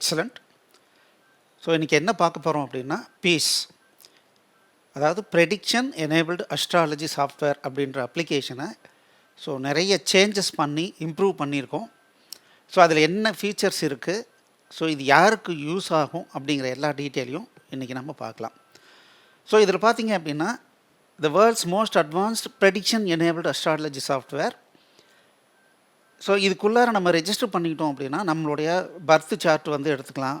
Excellent so இன்றைக்கி என்ன பார்க்க போகிறோம் அப்படின்னா பீஸ் அதாவது ப்ரெடிக்ஷன் எனேபிள்டு அஸ்ட்ராலஜி சாஃப்ட்வேர் அப்படின்ற அப்ளிகேஷனை ஸோ நிறைய சேஞ்சஸ் பண்ணி இம்ப்ரூவ் பண்ணியிருக்கோம். ஸோ அதில் என்ன ஃபீச்சர்ஸ் இருக்குது ஸோ இது யாருக்கு யூஸ் ஆகும் அப்படிங்கிற எல்லா டீட்டெயிலையும் இன்றைக்கி நம்ம பார்க்கலாம். ஸோ இதில் பார்த்தீங்க அப்படின்னா the world's most advanced prediction enabled astrology software so இதுக்குள்ளார நம்ம ரெஜிஸ்டர் பண்ணிக்கிட்டோம் அப்படின்னா நம்மளுடைய பர்த் சார்ட் வந்து எடுத்துக்கலாம்.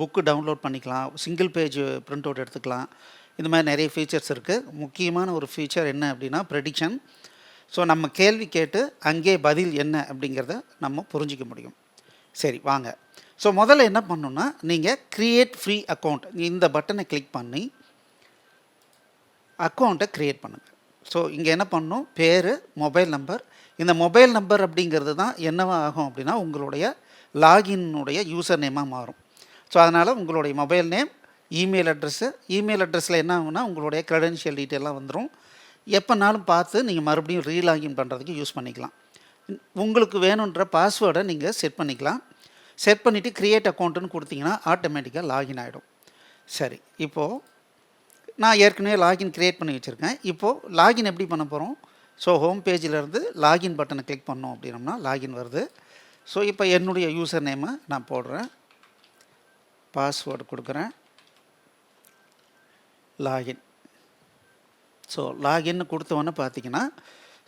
புக்கு டவுன்லோட் பண்ணிக்கலாம். சிங்கிள் பேஜ் பிரிண்ட் அவுட் எடுத்துக்கலாம். இந்த மாதிரி நிறைய ஃபீச்சர்ஸ் இருக்குது முக்கியமான ஒரு ஃபீச்சர் என்ன அப்படின்னா ப்ரெடிக்ஷன் ஸோ நம்ம கேள்வி கேட்டு அங்கே பதில் என்ன அப்படிங்கிறத நம்ம புரிஞ்சிக்க முடியும். சரி வாங்க. ஸோ முதல்ல என்ன பண்ணணுன்னா நீங்கள் க்ரியேட் ஃப்ரீ அக்கௌண்ட் இந்த பட்டனை கிளிக் பண்ணி அக்கௌண்ட்டை க்ரியேட் பண்ணுங்கள் ஸோ இங்கே என்ன பண்ணணும்? பேர் மொபைல் நம்பர் இந்த மொபைல் நம்பர் அப்படிங்கிறது தான் என்னவா ஆகும் அப்படின்னா உங்களுடைய லாகினுடைய யூசர் நேமாக மாறும். ஸோ அதனால் உங்களுடைய mobile name email address email அட்ரஸில் என்ன ஆகும்னா உங்களுடைய க்ரெடென்ஷியல் டீட்டெயிலாம் வந்துடும் எப்போனாலும் பார்த்து நீங்கள் மறுபடியும் ரீலாகின் பண்ணுறதுக்கு யூஸ் பண்ணிக்கலாம். உங்களுக்கு வேணுன்ற பாஸ்வேர்டை நீங்கள் செட் பண்ணிக்கலாம். செட் பண்ணிவிட்டு க்ரியேட் அக்கௌண்ட்டுன்னு கொடுத்தீங்கன்னா ஆட்டோமேட்டிக்காக லாகின் ஆகிடும் சரி இப்போது நான் ஏற்கனவே லாகின் க்ரியேட் பண்ணி வச்சுருக்கேன். இப்போது லாகின் எப்படி பண்ண போகிறோம் ஸோ ஹோம் பேஜிலேருந்து லாகின் பட்டனை கிளிக் பண்ணோம் அப்படின்னம்னா லாகின் வருது. ஸோ இப்போ என்னுடைய யூசர் நேமை நான் போடுறேன். பாஸ்வேர்டு கொடுக்குறேன். லாகின் ஸோ லாகின்னு கொடுத்தவொன்னே பார்த்தீங்கன்னா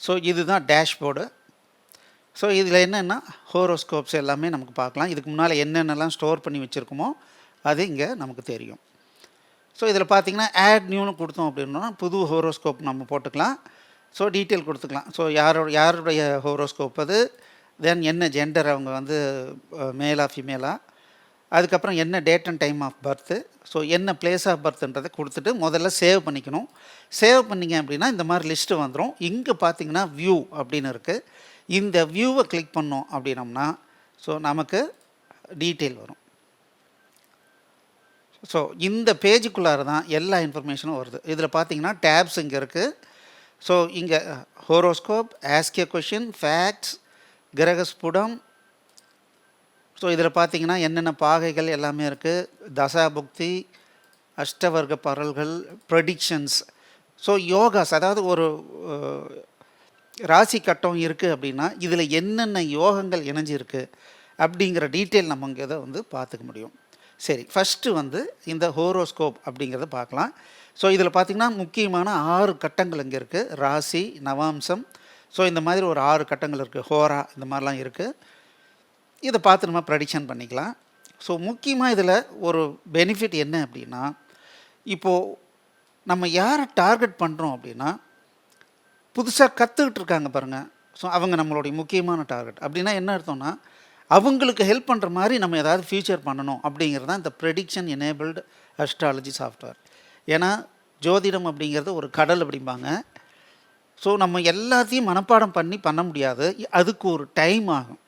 ஸோ இதுதான் டேஷ்போர்டு ஸோ இதில் என்னென்னா ஹோரோஸ்கோப்ஸ் எல்லாமே நமக்கு பார்க்கலாம். இதுக்கு முன்னால் என்னென்னலாம் ஸ்டோர் பண்ணி வச்சுருக்கோமோ அது இங்கே நமக்கு தெரியும். ஸோ இதில் பார்த்தீங்கன்னா ஆட் நியூன்னு கொடுத்தோம் அப்படின்னா புது ஹோரோஸ்கோப் நம்ம போட்டுக்கலாம். ஸோ டீட்டெயில் கொடுத்துக்கலாம். ஸோ யாரோட யாருடைய ஹோரோஸ்கோப் அது? தென் என்ன ஜெண்டர் அவங்க வந்து மேலா ஃபீமேலா அதுக்கப்புறம் என்ன date and time of birth so என்ன பிளேஸ் ஆஃப் பர்த்ன்றதை கொடுத்துட்டு முதல்ல சேவ் பண்ணிக்கணும். சேவ் பண்ணிங்க அப்படின்னா இந்த மாதிரி லிஸ்ட்டு வந்துடும் இங்கே பார்த்தீங்கன்னா வியூ அப்படின்னு இருக்குது இந்த வியூவை கிளிக் பண்ணோம் அப்படின்னம்னா ஸோ நமக்கு டீட்டெயில் வரும். ஸோ இந்த பேஜுக்குள்ளார தான் எல்லா இன்ஃபர்மேஷனும் வருது. இதில் பார்த்தீங்கன்னா டேப்ஸ் இங்கே இருக்குது ஸோ இங்கே horoscope ask a question facts கிரகஸ்புடம். So இதில் பார்த்தீங்கன்னா என்னென்ன பாகைகள் எல்லாமே இருக்குது தசாபுக்தி அஷ்டவர்க்க பரல்கள் ப்ரடிக்ஷன்ஸ் ஸோ யோகாஸ் அதாவது ஒரு uh, ராசி கட்டம் இருக்குது அப்படின்னா இதில் என்னென்ன யோகங்கள் இணைஞ்சிருக்கு அப்படிங்கிற டீட்டெயில் நம்ம இங்கே இதை வந்து பார்த்துக்க முடியும். சரி ஃபஸ்ட்டு வந்து இந்த ஹோரோஸ்கோப் அப்படிங்கிறத பார்க்கலாம் ஸோ இதில் பார்த்திங்கன்னா முக்கியமான ஆறு கட்டங்கள் இங்கே இருக்குது ராசி நவாம்சம். ஸோ இந்த மாதிரி ஒரு ஆறு கட்டங்கள் இருக்குது ஹோரா இந்த மாதிரிலாம் இருக்குது இதை பார்த்து நம்ம ப்ரடிக்ஷன் பண்ணிக்கலாம். ஸோ முக்கியமாக இதில் ஒரு பெனிஃபிட் என்ன அப்படின்னா இப்போது நம்ம யாரை டார்கெட் பண்ணுறோம் அப்படின்னா புதுசாக கற்றுக்கிட்டு இருக்காங்க பாருங்கள் ஸோ அவங்க நம்மளுடைய முக்கியமான டார்கெட் அப்படின்னா என்ன அர்த்தம்னா அவங்களுக்கு ஹெல்ப் பண்ணுற மாதிரி நம்ம ஏதாவது ஃபியூச்சர் பண்ணணும் அப்படிங்கிறது தான் இந்த ப்ரெடிக்ஷன் எனேபிள்டு அஸ்ட்ராலஜி சாஃப்ட்வேர் ஏன்னா ஜோதிடம் அப்படிங்கிறது ஒரு கடல் அப்படிம்பாங்க. ஸோ நம்ம எல்லாத்தையும் மனப்பாடம் பண்ணி பண்ண முடியாது. அதுக்கு ஒரு டைம் ஆகும்.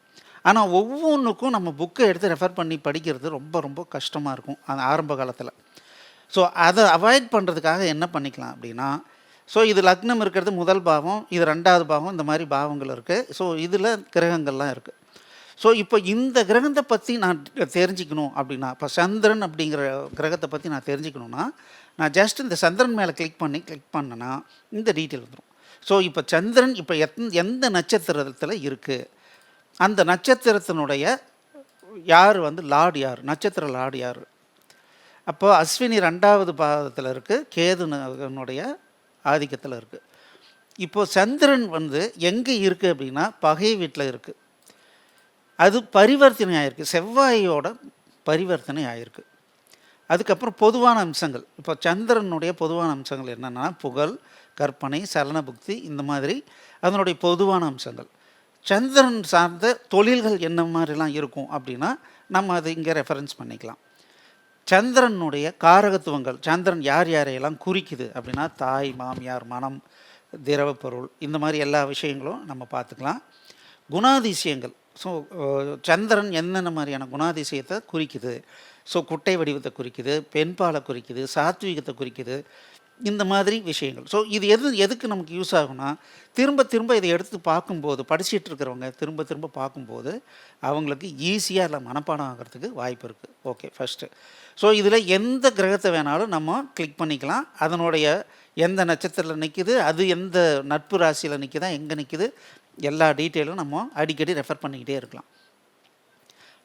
ஆனால் ஒவ்வொன்றுக்கும் நம்ம புக்கை எடுத்து ரெஃபர் பண்ணி படிக்கிறது ரொம்ப ரொம்ப கஷ்டமாக இருக்கும். அந்த ஆரம்ப காலத்தில். ஸோ அதை அவாய்ட் பண்ணுறதுக்காக என்ன பண்ணிக்கலாம் அப்படின்னா ஸோ இது லக்னம் இருக்கிறது முதல் பாவம் இது ரெண்டாவது பாவம் இந்த மாதிரி பாவங்கள் இருக்குது ஸோ இதில் கிரகங்கள்லாம் இருக்குது ஸோ இப்போ இந்த கிரகத்தை பற்றி நான் தெரிஞ்சுக்கணும் அப்படின்னா இப்போ சந்திரன் அப்படிங்கிற கிரகத்தை பற்றி நான் தெரிஞ்சுக்கணுன்னா நான் ஜஸ்ட் இந்த சந்திரன் மேலே கிளிக் பண்ணி கிளிக் பண்ணேன்னா இந்த டீட்டெயில் வந்துடும் ஸோ இப்போ சந்திரன் இப்போ எத் எந்த நட்சத்திரத்தில் இருக்குது அந்த நட்சத்திரத்தினுடைய யார் வந்து? லார்டு யார்? நட்சத்திர லார்டு யார்? அப்போ அஸ்வினி ரெண்டாவது பாதத்தில் இருக்குது கேதுனுடைய ஆதிக்கத்தில் இருக்குது இப்போது சந்திரன் வந்து எங்கே இருக்குது அப்படின்னா பகை வீட்டில் இருக்குது அது பரிவர்த்தனை ஆகிருக்கு செவ்வாயோட பரிவர்த்தனை ஆகிருக்கு அதுக்கப்புறம் பொதுவான அம்சங்கள். இப்போ சந்திரனுடைய பொதுவான அம்சங்கள் என்னென்னா புகழ் கற்பனை சலன புக்தி இந்த மாதிரி அதனுடைய பொதுவான அம்சங்கள். சந்திரன் சார்ந்த தொழில்கள் என்ன மாதிரிலாம் இருக்கும் அப்படின்னா நம்ம அதை இங்கே ரெஃபரன்ஸ் பண்ணிக்கலாம். சந்திரனுடைய காரகத்துவங்கள் சந்திரன் யார் யாரையெல்லாம் குறிக்குது அப்படின்னா தாய் மாமியார் மனம் திரவ பொருள் இந்த மாதிரி எல்லா விஷயங்களும் நம்ம பார்த்துக்கலாம். குணாதிசயங்கள் ஸோ சந்திரன் என்னென்ன மாதிரியான குணாதிசயத்தை குறிக்குது? ஸோ குட்டை வடிவத்தை குறிக்குது பெண்பாலை குறிக்குது சாத்விகத்தை குறிக்குது இந்த மாதிரி விஷயங்கள். ஸோ இது எது எதுக்கு நமக்கு யூஸ் ஆகும்னா திரும்ப திரும்ப இதை எடுத்து பார்க்கும்போது படிச்சுட்டு இருக்கிறவங்க திரும்ப திரும்ப பார்க்கும்போது அவங்களுக்கு ஈஸியாக இல்லை மனப்பாடம் ஆகிறதுக்கு வாய்ப்பு இருக்குது ஓகே ஃபஸ்ட்டு ஸோ இதில் எந்த கிரகத்தை வேணாலும் நம்ம கிளிக் பண்ணிக்கலாம். அதனுடைய எந்த நட்சத்திரத்தில் நிற்கிது அது எந்த நட்பு ராசியில் நிற்குதா எங்கே நிற்கிது எல்லா டீட்டெயிலும் நம்ம அடிக்கடி ரெஃபர் பண்ணிக்கிட்டே இருக்கலாம்.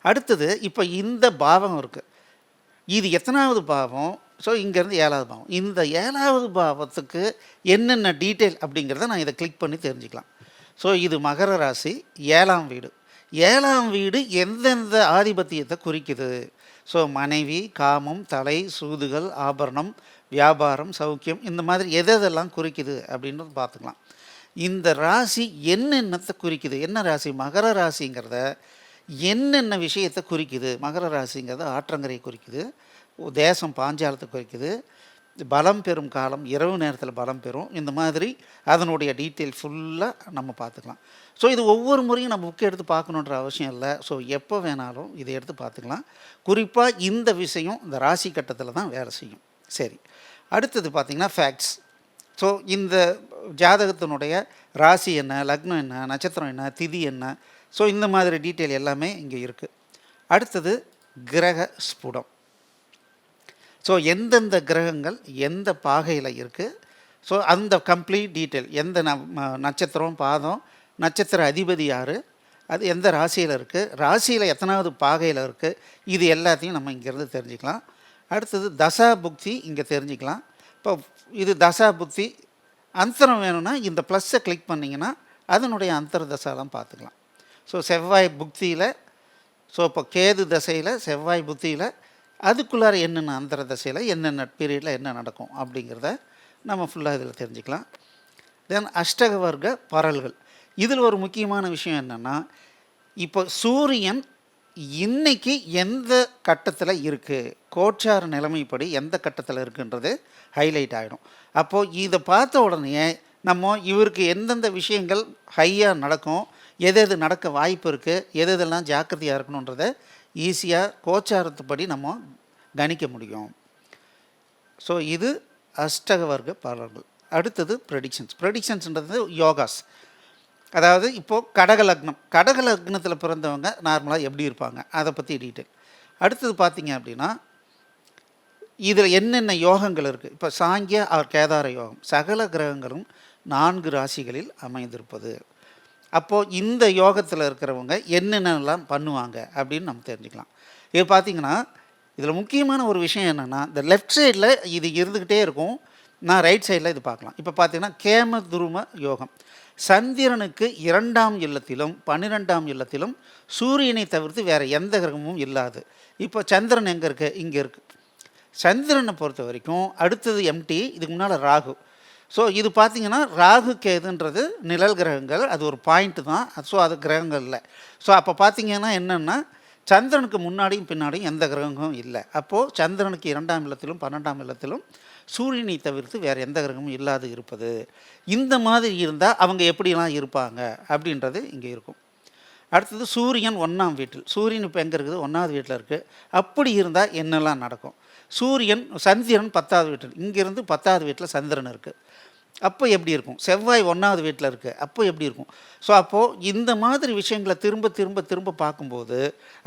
அடுத்தது இப்போ இந்த பாவம் இருக்குது இது எத்தனாவது பாவம்? ஸோ இங்கேருந்து ஏழாவது பாவம். இந்த ஏழாவது பாவத்துக்கு என்னென்ன டீட்டெயில் அப்படிங்கிறத நான் இதை கிளிக் பண்ணி தெரிஞ்சுக்கலாம். ஸோ இது மகர ராசி ஏழாம் வீடு. ஏழாம் வீடு எந்தெந்த ஆதிபத்தியத்தை குறிக்குது? ஸோ மனைவி காமம் தலை சூதுகள் ஆபரணம் வியாபாரம் சௌக்கியம் இந்த மாதிரி எது எதெல்லாம் குறிக்குது அப்படின்றது பார்த்துக்கலாம். இந்த ராசி என்னென்னத்தை குறிக்குது? என்ன ராசி? மகர ராசிங்கிறத என்னென்ன விஷயத்தை குறிக்குது? மகர ராசிங்கிறது ஆற்றங்கரையை குறிக்குது. தேசம் பாஞ்சாலத்தை குறிக்குது. பலம் பெறும் காலம் இரவு நேரத்தில் பலம் பெறும். இந்த மாதிரி அதனுடைய டீட்டெயில் ஃபுல்லாக நம்ம பார்த்துக்கலாம். ஸோ இது ஒவ்வொரு முறையும் நம்ம புக் எடுத்து பார்க்கணுன்ற அவசியம் இல்லை. ஸோ எப்போ வேணாலும் இதை எடுத்து பார்த்துக்கலாம். குறிப்பாக இந்த விஷயம் இந்த ராசி கட்டத்தில் தான் வேலை செய்யும். சரி. அடுத்தது பார்த்திங்கன்னா ஃபேக்ட்ஸ் ஸோ இந்த ஜாதகத்தினுடைய ராசி என்ன லக்னம் என்ன நட்சத்திரம் என்ன திதி என்ன? ஸோ இந்த மாதிரி டீட்டெயில் எல்லாமே இங்கே இருக்குது அடுத்தது கிரக ஸ்புடம். ஸோ எந்தெந்த கிரகங்கள் எந்த பாகையில் இருக்குது ஸோ அந்த கம்ப்ளீட் டீட்டெயில் எந்த நட்சத்திரம் பாதம் நட்சத்திர அதிபதி யார்? அது எந்த ராசியில் இருக்குது ராசியில் எத்தனாவது பாகையில் இருக்குது இது எல்லாத்தையும் நம்ம இங்கேருந்து தெரிஞ்சுக்கலாம். அடுத்தது தசா புக்தி இங்கே தெரிஞ்சுக்கலாம். இப்போ இது தசா புத்தி அந்தரம் வேணும்னா இந்த ப்ளஸ்ஸை கிளிக் பண்ணிங்கன்னா அதனுடைய அந்தர தசாலாம் பார்த்துக்கலாம். ஸோ செவ்வாய் புக்தியில் ஸோ இப்போ கேது தசையில் செவ்வாய் புத்தியில் அதுக்குள்ளார என்னென்ன அந்தர தசையில் என்னென்ன பீரியடில் என்ன நடக்கும் அப்படிங்கிறத நம்ம ஃபுல்லாக இதில் தெரிஞ்சுக்கலாம். தென் அஷ்டக வர்க்க பரல்கள். இதில் ஒரு முக்கியமான விஷயம் என்னென்னா இப்போ சூரியன் இன்னைக்கு எந்த கட்டத்தில் இருக்குது கோச்சார நிலைமைப்படி எந்த கட்டத்தில் இருக்குன்றது ஹைலைட் ஆகிடும் அப்போது இதை பார்த்த உடனே நம்ம இவருக்கு எந்தெந்த விஷயங்கள் ஹையாக நடக்கும்? எது எது நடக்க வாய்ப்பு இருக்குது எது எதெல்லாம் ஜாக்கிரதையாக இருக்கணுன்றதை ஈஸியாக கோச்சாரத்துப்படி நம்ம கணிக்க முடியும். ஸோ இது அஷ்டக வர்க்க பலன்கள் அடுத்தது ப்ரெடிக்ஷன்ஸ் ப்ரெடிக்ஷன்ஸ்ன்றது யோகாஸ் அதாவது இப்போது கடக லக்னம். கடக லக்னத்தில் பிறந்தவங்க நார்மலாக எப்படி இருப்பாங்க? அதை பற்றி டீட்டெயில் அடுத்தது பார்த்தீங்க அப்படின்னா இதில் என்னென்ன யோகங்கள் இருக்குது இப்போ சாங்கிய அவர் கேதார யோகம். சகல கிரகங்களும் நான்கு ராசிகளில் அமைந்திருப்பது. அப்போது இந்த யோகத்தில் இருக்கிறவங்க என்னென்னலாம் பண்ணுவாங்க அப்படின்னு நம்ம தெரிஞ்சுக்கலாம். இது பார்த்திங்கன்னா இதில் முக்கியமான ஒரு விஷயம் என்னென்னா இந்த லெஃப்ட் சைடில் இது இருந்துக்கிட்டே இருக்கும். நான் ரைட் சைடில் இது பார்க்கலாம். இப்போ பார்த்தீங்கன்னா கேம துரும யோகம். சந்திரனுக்கு இரண்டாம் இல்லத்திலும் பன்னிரெண்டாம் இல்லத்திலும் சூரியனை தவிர்த்து வேறு எந்த கிரகமும் இல்லாது. இப்போ சந்திரன் எங்கே இருக்குது இங்கே இருக்குது சந்திரனை பொறுத்த வரைக்கும் அடுத்தது எம்டி இதுக்கு முன்னால் ராகு. ஸோ இது பார்த்தீங்கன்னா ராகு கேதுன்றது நிழல் கிரகங்கள் அது ஒரு பாயிண்ட்டு தான். ஸோ அது கிரகங்கள் இல்லை. ஸோ அப்போ பார்த்தீங்கன்னா என்னென்னா சந்திரனுக்கு முன்னாடியும் பின்னாடியும் எந்த கிரகமும் இல்லை. அப்போது சந்திரனுக்கு இரண்டாம் இல்லத்திலும் பன்னெண்டாம் இல்லத்திலும் சூரியனை தவிர்த்து வேறு எந்த கிரகமும் இல்லாது இருப்பது. இந்த மாதிரி இருந்தால் அவங்க எப்படிலாம் இருப்பாங்க அப்படின்றது இங்கே இருக்கும். அடுத்தது சூரியன் ஒன்றாம் வீட்டில். சூரியன் இப்போ எங்கே இருக்குது? ஒன்றாவது வீட்டில் இருக்குது அப்படி இருந்தால் என்னெல்லாம் நடக்கும்? சூரியன் சந்திரன் பத்தாவது வீட்டில். இங்கேருந்து பத்தாவது வீட்டில் சந்திரன் இருக்குது அப்போ எப்படி இருக்கும்? செவ்வாய் ஒன்றாவது வீட்டில் இருக்குது அப்போ எப்படி இருக்கும்? ஸோ அப்போது இந்த மாதிரி விஷயங்களை திரும்ப திரும்ப திரும்ப பார்க்கும்போது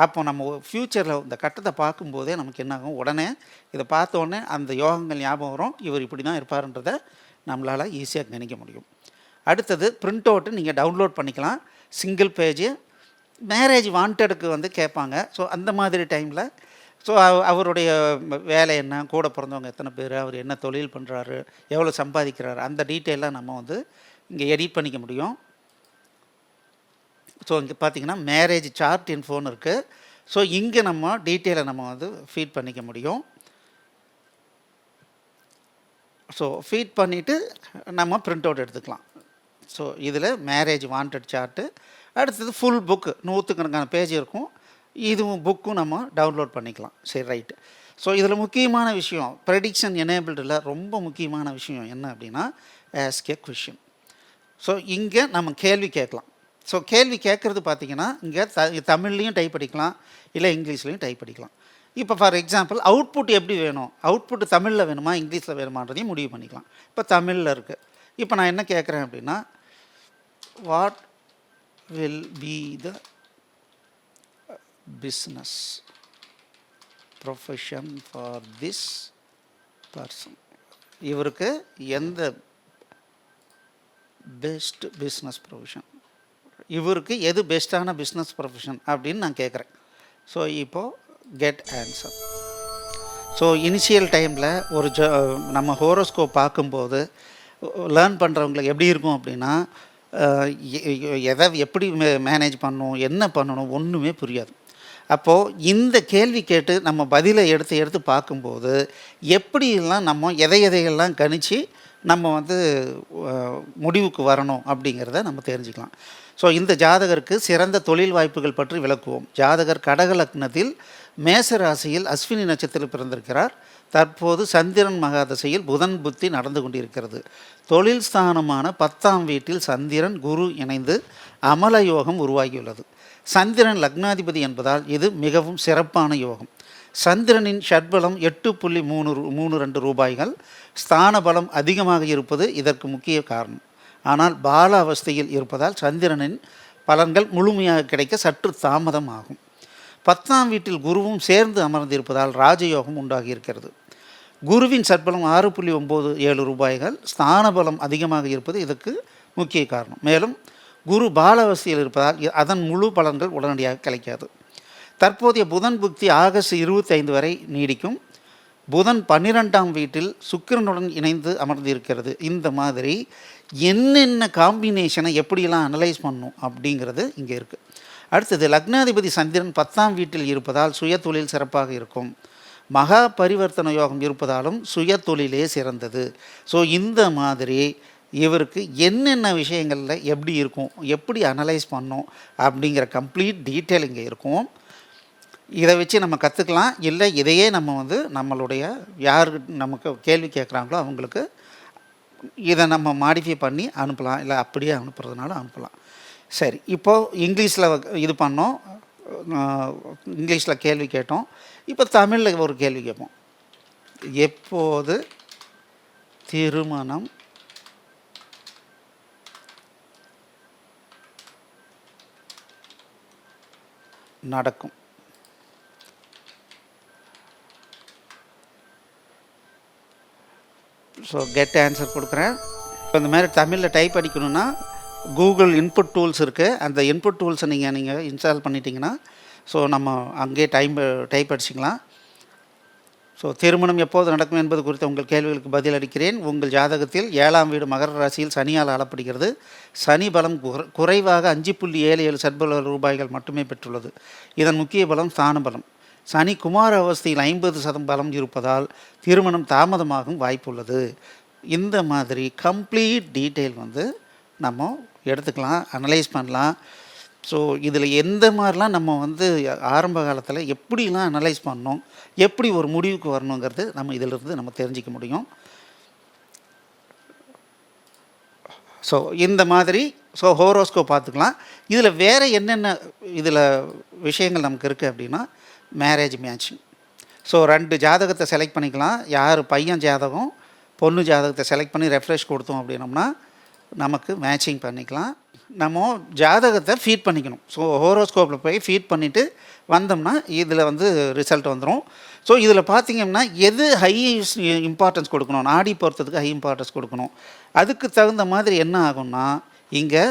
அப்போ நம்ம ஃப்யூச்சரில் இந்த கட்டத்தை பார்க்கும்போதே நமக்கு என்ன ஆகும்? உடனே இதை பார்த்த உடனே அந்த யோகங்கள் ஞாபகம் வரும். இவர் இப்படி தான் இருப்பாருன்றதை நம்மளால் ஈஸியாக கணிக்க முடியும். அடுத்தது பிரிண்ட் அவுட்டு நீங்கள் டவுன்லோட் பண்ணிக்கலாம். சிங்கிள் பேஜு மேரேஜ் வாண்டடுக்கு வந்து கேட்பாங்க. ஸோ அந்த மாதிரி டைமில் ஸோ அவருடைய வேலை என்ன? கூட பிறந்தவங்க எத்தனை பேர்? அவர் என்ன தொழில் பண்ணுறாரு எவ்வளோ சம்பாதிக்கிறாரு? அந்த டீட்டெயிலாக நம்ம வந்து இங்கே எடிட் பண்ணிக்க முடியும். ஸோ இங்கே பார்த்தீங்கன்னா மேரேஜ் சார்ட் இன் ஃபோன் இருக்குது ஸோ இங்கே நம்ம டீட்டெயிலை நம்ம வந்து ஃபீட் பண்ணிக்க முடியும். ஸோ ஃபீட் பண்ணிவிட்டு நம்ம பிரிண்ட் அவுட் எடுத்துக்கலாம். ஸோ இதில் மேரேஜ் வாண்டட் சார்ட்டு அடுத்தது ஃபுல் புக்கு நூற்றுக்கணக்கான பேஜ் இருக்கும். இதுவும் புக்கும் நம்ம டவுன்லோட் பண்ணிக்கலாம். சரி ரைட்டு ஸோ இதில் முக்கியமான விஷயம் ப்ரெடிக்ஷன் எனேபிள்டில் ரொம்ப முக்கியமான விஷயம் என்ன அப்படின்னா ஆஸ்க் ஏ கொஷின் ஸோ இங்கே நம்ம கேள்வி கேட்கலாம். ஸோ கேள்வி கேட்குறது பார்த்திங்கன்னா இங்கே த தமிழ்லேயும் டைப் அடிக்கலாம் இல்லை இங்கிலீஷ்லேயும் டைப் அடிக்கலாம். இப்போ ஃபார் எக்ஸாம்பிள் அவுட்புட் எப்படி வேணும்? அவுட்புட் தமிழில் வேணுமா இங்கிலீஷில் வேணுமான்றதையும் முடிவு பண்ணிக்கலாம். இப்போ தமிழில் இருக்குது இப்போ நான் என்ன கேட்குறேன் அப்படின்னா what will be the business profession for this person இவருக்கு எந்த பெஸ்ட் பிஸ்னஸ் ப்ரொஃபஷன் இவருக்கு எது பெஸ்ட்டான பிஸ்னஸ் ப்ரொஃபஷன் அப்படின்னு நான் கேட்குறேன் ஸோ இப்போது கெட் ஆன்சர் ஸோ இனிஷியல் டைமில் ஒரு ஜ நம்ம ஹோரோஸ்கோப் பார்க்கும்போது லேர்ன் பண்ணுறவங்களுக்கு எப்படி இருக்கும் அப்படின்னா எதை எப்படி மேனேஜ் பண்ணணும் என்ன பண்ணணும் ஒன்றுமே புரியாது. அப்போது இந்த கேள்வி கேட்டு நம்ம பதிலை எடுத்து எடுத்து பார்க்கும்போது எப்படியெல்லாம் நம்ம எதை எதையெல்லாம் கணித்து நம்ம வந்து முடிவுக்கு வரணும் அப்படிங்கிறத நம்ம தெரிஞ்சுக்கலாம். ஸோ இந்த ஜாதகருக்கு சிறந்த தொழில் வாய்ப்புகள் பற்றி விளக்குவோம். ஜாதகர் கடகலக்னத்தில் மேசராசியில் மேச ராசியில் அஸ்வினி நட்சத்திரத்தில் பிறந்திருக்கிறார். தற்போது சந்திரன் மகாதசையில் புதன் புத்தி நடந்து கொண்டிருக்கிறது. தொழில் ஸ்தானமான பத்தாம் வீட்டில் சந்திரன் குரு இணைந்து அமல யோகம் உருவாகியுள்ளது. சந்திரன் லக்னாதிபதி என்பதால் இது மிகவும் சிறப்பான யோகம். சந்திரனின் ஷட்பலம் எட்டு புள்ளி மூணு ரூ- மூணு ரெண்டு ரூபாய்கள். ஸ்தான பலம் அதிகமாக இருப்பது இதற்கு முக்கிய காரணம். ஆனால் பால அவஸ்தையில் இருப்பதால் சந்திரனின் பலன்கள் முழுமையாக கிடைக்க சற்று தாமதம் ஆகும். பத்தாம் வீட்டில் குருவும் சேர்ந்து அமர்ந்திருப்பதால் ராஜயோகம் உண்டாகியிருக்கிறது. குருவின் சற்பலம் ஆறு புள்ளி ஒம்பது ஏழு ரூபாய்கள். ஸ்தான பலம் அதிகமாக இருப்பது இதற்கு முக்கிய காரணம். மேலும் குரு பாலவசியில் இருப்பதால் அதன் முழு பலன்கள் உடனடியாக கிடைக்காது. தற்போதைய புதன் புக்தி ஆகஸ்ட் இருபத்தி ஐந்து வரை நீடிக்கும். புதன் பன்னிரெண்டாம் வீட்டில் சுக்கிரனுடன் இணைந்து அமர்ந்திருக்கிறது. இந்த மாதிரி என்னென்ன காம்பினேஷனை எப்படியெல்லாம் அனலைஸ் பண்ணும் அப்படிங்கிறது இங்கே இருக்குது அடுத்தது லக்னாதிபதி சந்திரன் பத்தாம் வீட்டில் இருப்பதால் சுய தொழில் சிறப்பாக இருக்கும். மகா பரிவர்த்தன யோகம் இருப்பதாலும் சுய தொழிலே சிறந்தது. ஸோ இந்த மாதிரி இவருக்கு என்னென்ன விஷயங்களில் எப்படி இருக்கும் எப்படி அனலைஸ் பண்ணும் அப்படிங்கிற கம்ப்ளீட் டீட்டெயில் இங்கே இருக்கும். இதை வச்சு நம்ம கற்றுக்கலாம் இல்லை இதையே நம்ம வந்து நம்மளுடைய யார் நமக்கு கேள்வி கேட்குறாங்களோ அவங்களுக்கு இதை நம்ம மாடிஃபை பண்ணி அனுப்பலாம். இல்லை அப்படியே அனுப்புறதுனாலும் அனுப்பலாம். சரி இப்போது இங்கிலீஷில் இது பண்ணோம். இங்கிலீஷில் கேள்வி கேட்டோம். இப்போ தமிழில் ஒரு கேள்வி கேட்போம். எப்போது திருமணம் நடக்கும். ஸோ கெட் ஆன்சர் கொடுக்குறேன். இப்போ இந்த மாதிரி தமிழில் டைப் அடிக்கணும்னா கூகுள் இன்புட் டூல்ஸ் இருக்குது அந்த இன்புட் டூல்ஸை நீங்கள் நீங்கள் இன்ஸ்டால் பண்ணிட்டீங்கன்னா ஸோ நம்ம அங்கேயே டைம் டைப் அடிச்சிக்கலாம். ஸோ திருமணம் எப்போது நடக்கும் என்பது குறித்த உங்கள் கேள்விகளுக்கு பதில் அளிக்கிறேன். உங்கள் ஜாதகத்தில் ஏழாம் வீடு மகர ராசியில் சனியால் ஆளப்படுகிறது. சனி பலம் குற- குறைவாக அஞ்சு புள்ளி ஏழு ஏழு சட்பல ரூபாய்கள் மட்டுமே பெற்றுள்ளது. இதன் முக்கிய பலம் ஸ்தான பலம். சனி குமார அவஸ்தையில் ஐம்பது சதம் பலம் இருப்பதால் திருமணம் தாமதமாகும் வாய்ப்புள்ளது. இந்த மாதிரி கம்ப்ளீட் டீட்டெயில் வந்து நம்ம எடுத்துக்கலாம் அனலைஸ் பண்ணலாம். ஸோ இதில் எந்த மாதிரிலாம் நம்ம வந்து ஆரம்ப காலத்தில் எப்படிலாம் அனலைஸ் பண்ணோம் எப்படி ஒரு முடிவுக்கு வரணுங்கிறது நம்ம இதிலிருந்து நம்ம தெரிஞ்சிக்க முடியும். ஸோ இந்த மாதிரி ஸோ ஹோரோஸ்கோப் பார்த்துக்கலாம். இதில் வேறு என்னென்ன இதில் விஷயங்கள் நமக்கு இருக்குது அப்படின்னா மேரேஜ் மேட்சிங் ஸோ ரெண்டு ஜாதகத்தை செலக்ட் பண்ணிக்கலாம். யார் பையன் ஜாதகம் பொண்ணு ஜாதகத்தை செலக்ட் பண்ணி ரெஃப்ரெஷ் கொடுத்தோம் அப்படின்னோம்னா நமக்கு மேட்சிங் பண்ணிக்கலாம். நம்ம ஜாதகத்தை ஃபீட் பண்ணிக்கணும். ஸோ ஹோரோஸ்கோப்பில் போய் ஃபீட் பண்ணிவிட்டு வந்தோம்னா இதில் வந்து ரிசல்ட் வந்துடும் ஸோ இதில் பார்த்திங்கன்னா எது ஹை இம்பார்ட்டன்ஸ் கொடுக்கணும்? நாடி பொறுத்ததுக்கு ஹை இம்பார்ட்டன்ஸ் கொடுக்கணும். அதுக்கு தகுந்த மாதிரி என்ன ஆகும்னா இங்கே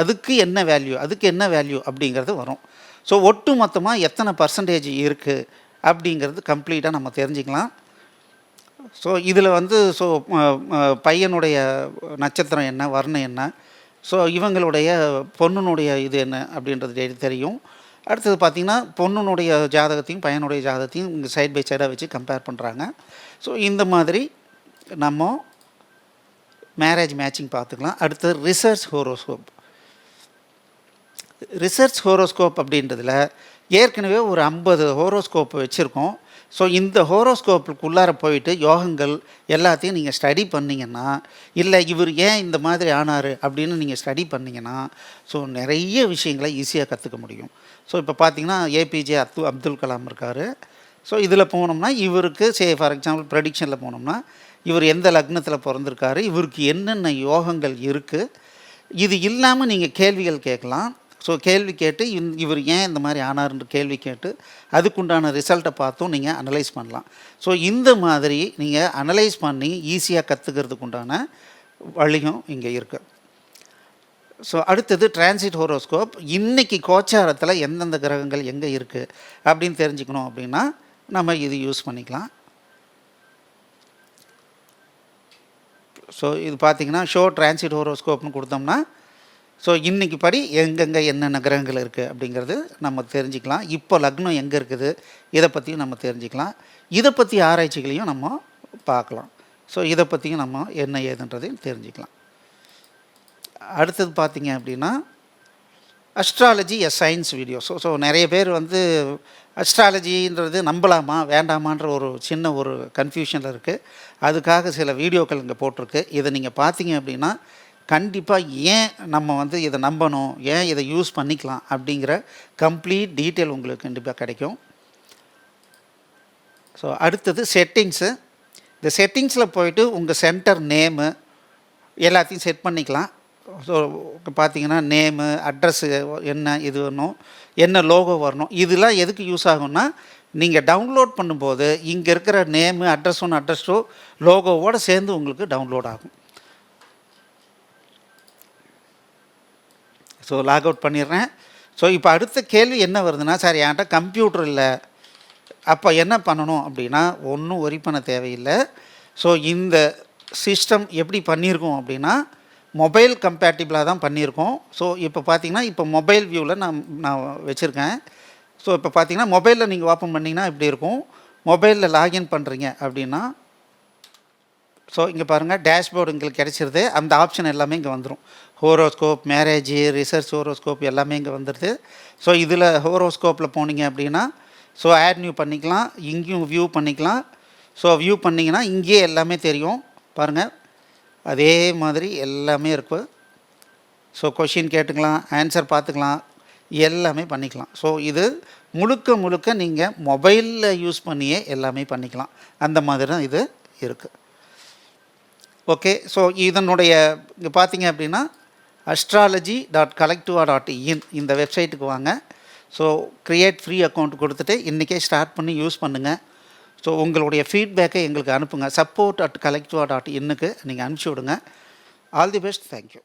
அதுக்கு என்ன வேல்யூ அதுக்கு என்ன வேல்யூ அப்படிங்கிறது வரும். ஸோ ஒட்டு மொத்தமாக எத்தனை பர்சன்டேஜ் இருக்குது அப்படிங்கிறது கம்ப்ளீட்டாக நம்ம தெரிஞ்சுக்கலாம். ஸோ இதில் வந்து ஸோ பையனுடைய நட்சத்திரம் என்ன வர்ணம் என்ன ஸோ இவங்களுடைய பொண்ணுனுடைய இது என்ன அப்படின்றது தெரியும். அடுத்தது பார்த்திங்கன்னா பொண்ணுனுடைய ஜாதகத்தையும் பையனுடைய ஜாதகத்தையும் இங்கே சைட் பை சைடாக வச்சு கம்பேர் பண்ணுறாங்க ஸோ இந்த மாதிரி நம்ம மேரேஜ் மேட்சிங் பார்த்துக்கலாம். அடுத்தது ரிசர்ச் ஹோரோஸ்கோப் ரிசர்ச் ஹோரோஸ்கோப் அப்படின்றதில் ஏற்கனவே ஒரு ஐம்பது ஹோரோஸ்கோப் வச்சுருக்கோம். ஸோ இந்த ஹோரோஸ்கோப்புக்குள்ளார போயிட்டு யோகங்கள் எல்லாத்தையும் நீங்கள் ஸ்டடி பண்ணிங்கன்னா இல்லை இவர் ஏன் இந்த மாதிரி ஆனார் அப்படின்னு நீங்கள் ஸ்டடி பண்ணிங்கன்னா ஸோ நிறைய விஷயங்களை ஈஸியாக கற்றுக்க முடியும். ஸோ இப்போ பார்த்தீங்கன்னா ஏபிஜே அப்து அப்துல் கலாம் இருக்கார். ஸோ இதில் போனோம்னா இவருக்கு சே ஃபார் எக்ஸாம்பிள் ப்ரெடிக்ஷனில் போனோம்னா இவர் எந்த லக்னத்தில் பிறந்திருக்காரு இவருக்கு என்னென்ன யோகங்கள் இருக்குது இது இல்லாமல் நீங்கள் கேள்விகள் கேட்கலாம். ஸோ கேள்வி கேட்டு இந் இவர் ஏன் இந்த மாதிரி ஆனார்ன்ற கேள்வி கேட்டு அதுக்குண்டான ரிசல்ட்டை பார்த்தும் நீங்கள் அனலைஸ் பண்ணலாம். ஸோ இந்த மாதிரி நீங்கள் அனலைஸ் பண்ணி ஈஸியாக கற்றுக்கிறதுக்கு உண்டான வழியும் இங்கே இருக்குது ஸோ அடுத்தது டிரான்சிட் ஹோரோஸ்கோப் இன்றைக்கி கோச்சாரத்தில் எந்தெந்த கிரகங்கள் எங்கே இருக்குது அப்படின்னு தெரிஞ்சுக்கணும் அப்படின்னா நம்ம இது யூஸ் பண்ணிக்கலாம். ஸோ இது பார்த்தீங்கன்னா ஷோ டிரான்சிட் ஹோரோஸ்கோப்னு கொடுத்தோம்னா ஸோ இன்றைக்கி படி எங்கெங்கே என்னென்ன கிரகங்கள் இருக்குது அப்படிங்கிறது நம்ம தெரிஞ்சுக்கலாம். இப்போ லக்னம் எங்கே இருக்குது இதை பற்றியும் நம்ம தெரிஞ்சுக்கலாம். இதை பற்றி ஆராய்ச்சிகளையும் நம்ம பார்க்கலாம். ஸோ இதை பற்றியும் நம்ம என்ன ஏதுன்றதையும் தெரிஞ்சுக்கலாம். அடுத்தது பார்த்திங்க அப்படின்னா astrology a science video so so நிறைய பேர் வந்து அஸ்ட்ராலஜின்றது நம்பலாமா வேண்டாமான்ற ஒரு சின்ன ஒரு கன்ஃபியூஷனில் இருக்குது அதுக்காக சில வீடியோக்கள் இங்கே போட்டிருக்கு. இதை நீங்கள் பார்த்தீங்க அப்படின்னா கண்டிப்பாக ஏன் நம்ம வந்து இதை நம்பணும்? ஏன் இதை யூஸ் பண்ணிக்கலாம்? அப்படிங்கிற கம்ப்ளீட் டீட்டெயில் உங்களுக்கு கண்டிப்பாக கிடைக்கும். ஸோ அடுத்தது செட்டிங்ஸு இந்த செட்டிங்ஸில் போயிட்டு உங்கள் சென்டர் நேமு எல்லாத்தையும் செட் பண்ணிக்கலாம். ஸோ பார்த்தீங்கன்னா நேமு அட்ரஸ்ஸு என்ன இது வரணும். என்ன லோகோ வரணும். இதெல்லாம் எதுக்கு யூஸ் ஆகும்னா நீங்கள் டவுன்லோட் பண்ணும்போது இங்கே இருக்கிற நேமு அட்ரஸ் ஒன்று அட்ரஸோ லோகோவோடு சேர்ந்து உங்களுக்கு டவுன்லோட் ஆகும். ஸோ லாக் அவுட் பண்ணிடுறேன். ஸோ இப்போ அடுத்த கேள்வி என்ன வருதுன்னா சார் என்கிட்ட கம்ப்யூட்டர் இல்லை. அப்போ என்ன பண்ணணும் அப்படின்னா ஒன்றும் ஒரி பண்ண தேவையில்லை. ஸோ இந்த சிஸ்டம் எப்படி பண்ணியிருக்கோம் அப்படின்னா மொபைல் கம்பேட்டிபிளாக தான் பண்ணியிருக்கோம். ஸோ இப்போ பார்த்தீங்கன்னா இப்போ மொபைல் வியூவில் நான் நான் வச்சுருக்கேன். ஸோ இப்போ பார்த்தீங்கன்னா மொபைலில் நீங்கள் ஓப்பன் பண்ணிங்கன்னா இப்படி இருக்கும். மொபைலில் லாகின் பண்ணுறீங்க அப்படின்னா ஸோ இங்கே பாருங்கள் டேஷ்போர்டு உங்களுக்கு கிடச்சிருது. அந்த ஆப்ஷன் எல்லாமே இங்கே வந்துடும் ஹோரோஸ்கோப் மேரேஜ் ரிசர்ச் ஹோரோஸ்கோப் எல்லாமே இங்கே வந்துடுது ஸோ இதில் ஹோரோஸ்கோப்பில் போனீங்க அப்படின்னா ஸோ ஆட் நியூ பண்ணிக்கலாம். இங்கேயும் வியூ பண்ணிக்கலாம். ஸோ வியூ பண்ணிங்கன்னா இங்கேயே எல்லாமே தெரியும். பாருங்கள் அதே மாதிரி எல்லாமே இருக்கும் ஸோ கொஷின் கேட்டுக்கலாம் ஆன்சர் பார்த்துக்கலாம். எல்லாமே பண்ணிக்கலாம். ஸோ இது முழுக்க முழுக்க நீங்கள் மொபைலில் யூஸ் பண்ணியே எல்லாமே பண்ணிக்கலாம். அந்த மாதிரி தான் இது இருக்குது ஓகே ஸோ இதனுடைய இங்கே பார்த்தீங்க அப்படின்னா astrology dot collectiva dot in இந்த வெப்சைட்டுக்கு வாங்க. ஸோ க்ரியேட் ஃப்ரீ அக்கௌண்ட் கொடுத்துட்டு இன்றைக்கே ஸ்டார்ட் பண்ணி யூஸ் பண்ணுங்கள் ஸோ உங்களுடைய ஃபீட்பேக்கை எங்களுக்கு அனுப்புங்க. சப்போர்ட் அட் கலெக்டிவா டாட் இன்னுக்கு நீங்கள் அனுப்பிச்சி விடுங்க. All the best thank you